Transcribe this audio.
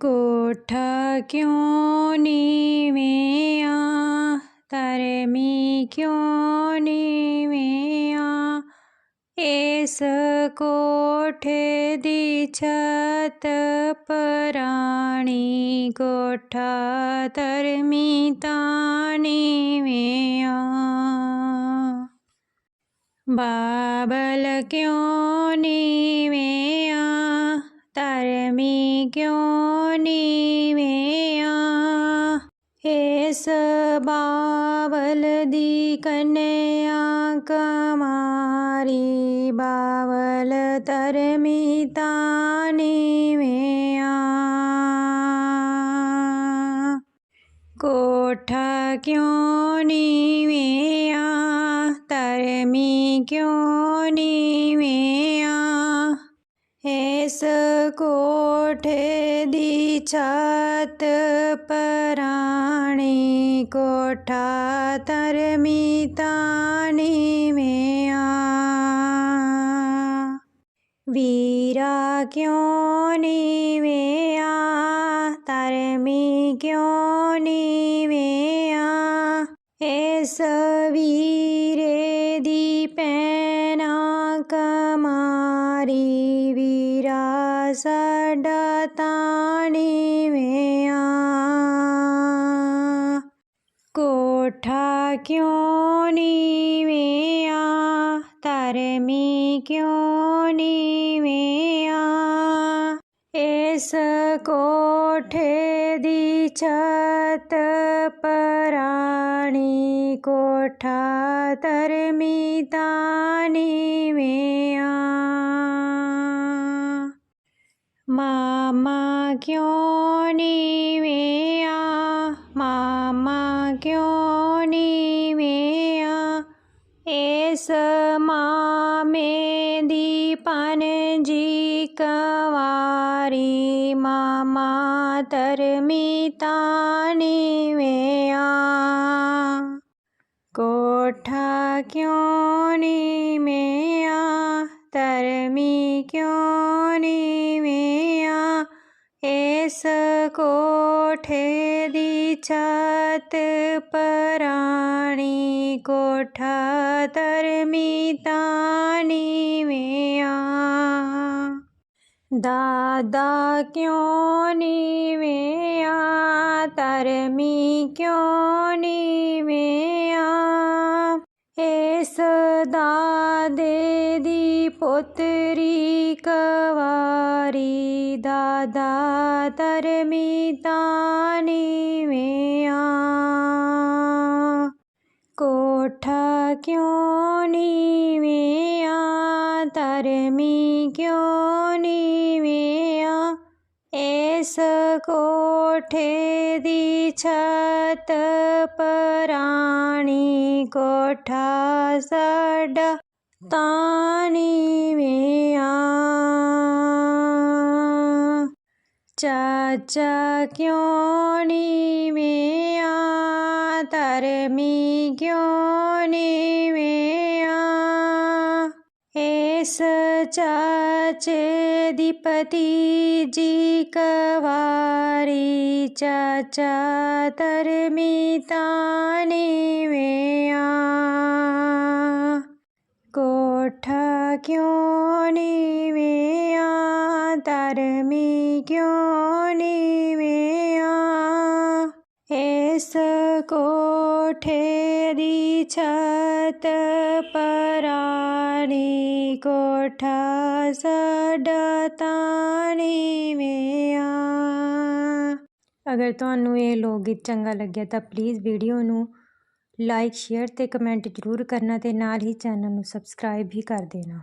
कोठा क्यों नी मेया तरमी क्यों नी मेया एस दी छत पराणी कोठा तरमी तानी मेया बाबल क्यों नी मेया में क्यों नीवेया एस बावल दी कन्या कमारी बावल तर कोठा क्यों नीवेया तरमी क्यों नीवे ऐस कोठे छत पराणी कोठा तरमिताणी मेया वीरा क्यों नी मेया तरमी क्यों नी मेया ऐस वीरे दीपैना कमारी उठा क्यों नहीं मेया तर क्यों नहीं मेया इस कोठे दी छत पराणी कोठा तर तानी मेया मामा क्यों नहीं मेया मामा क्यों पन जी कवारी मामा तर मी कोठा कोठ मेया मरमी क्यो मेया म कोठे दिछत पराणी कोठा दरमितानी में आ दादा क्यों नी में तरमी क्यों नी में आ पोत्री कवी दादा तरमि तनि मेया। कोठ क्यों नी मेया? तरमि क्यो नी मेया? ए कोदि राणी कोठ सड तानी में आ। चाचा क्यों नी में तरमी क्यों नी में एस चाचे दीपति जी कवारी। चाचा तरमी ताने में होठ क्यों नीविया तरमी क्यों नीविया इस कोठे दी छत परानी कोठा सडतानी विया ਅਗਰ ਤੁਹਾਨੂੰ ਇਹ ਲੋਕ ਗੀਤ ਚੰਗਾ ਲੱਗਿਆ ਤਾਂ ਪਲੀਜ਼ ਵੀਡੀਓ ਨੂੰ ਲਾਈਕ ਸ਼ੇਅਰ ਅਤੇ ਕਮੈਂਟ ਜ਼ਰੂਰ ਕਰਨਾ ਅਤੇ ਨਾਲ ਹੀ ਚੈਨਲ ਨੂੰ ਸਬਸਕ੍ਰਾਈਬ ਵੀ ਕਰ ਦੇਣਾ।